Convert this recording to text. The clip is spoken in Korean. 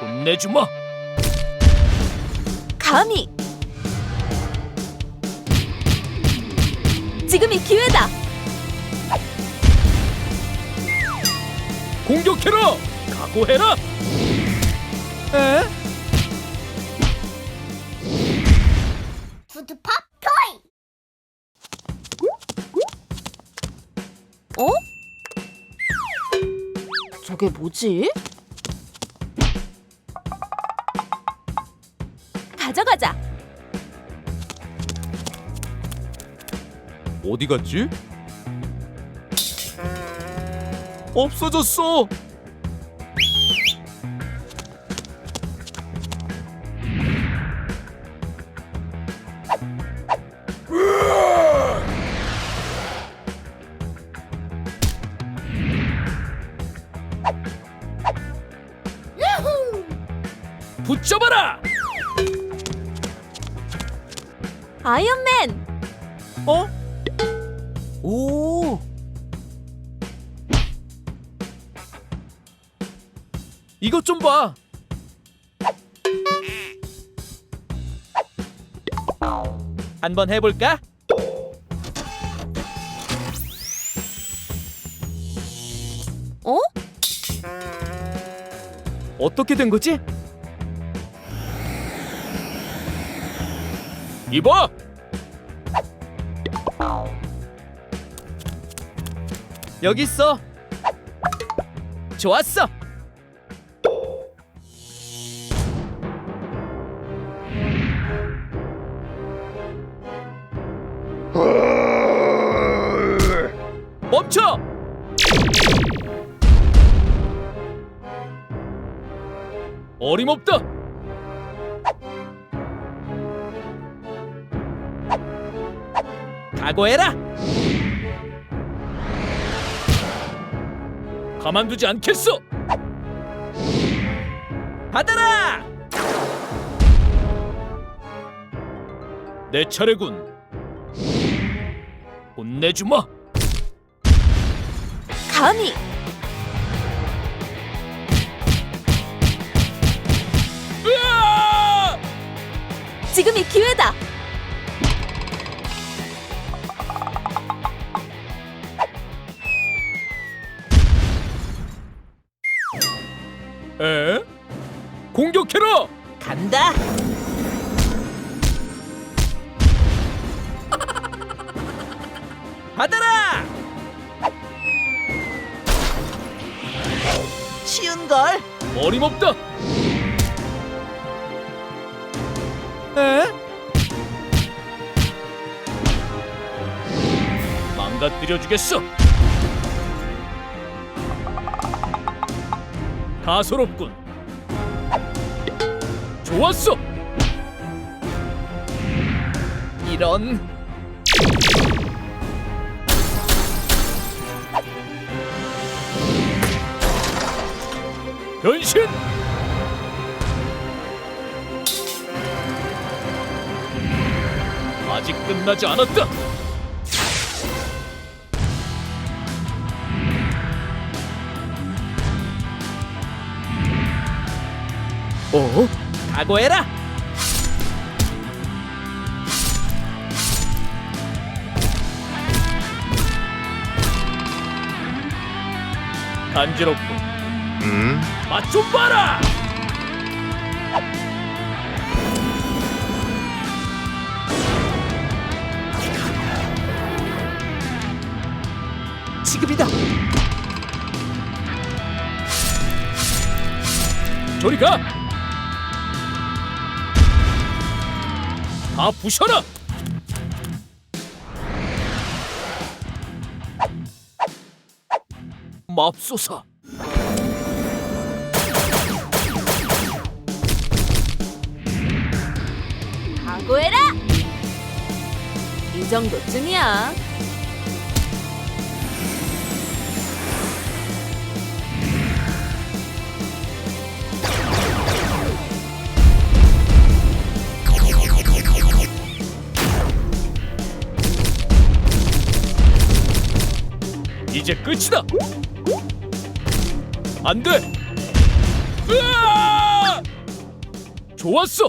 혼내주마. 감히 지금이 기회다 공격해라. 각오해라. 에? 푸드팝 토이 어? 저게 뭐지? 가져가자 어디 갔지? 없어졌어. 붙잡아라. 아이언맨 어? 오. 이것 좀 봐. 한번 해볼까? 어? 어떻게 된 거지? 이봐! 여기 있어. 좋았어. 멈춰! 어림없다. 각오해라. 가만두지 않겠어. 받아라. 내 차례군. 혼내주마. 감히 으아! 지금이 기회다 에? 공격해라. 간다 받아라. 쉬운 걸 어림없다. 에? 망가뜨려 주겠어. 가소롭군. 좋았어. 이런 변신. 아직 끝나지 않았다. 어? 각오해라. 간지럽군. 맛좀 봐라. 지금이다 저리 가! 다 부셔라! 맙소사! 각오해라 이 정도쯤이야 이제 끝이다. 안 돼. 으아! 좋았어.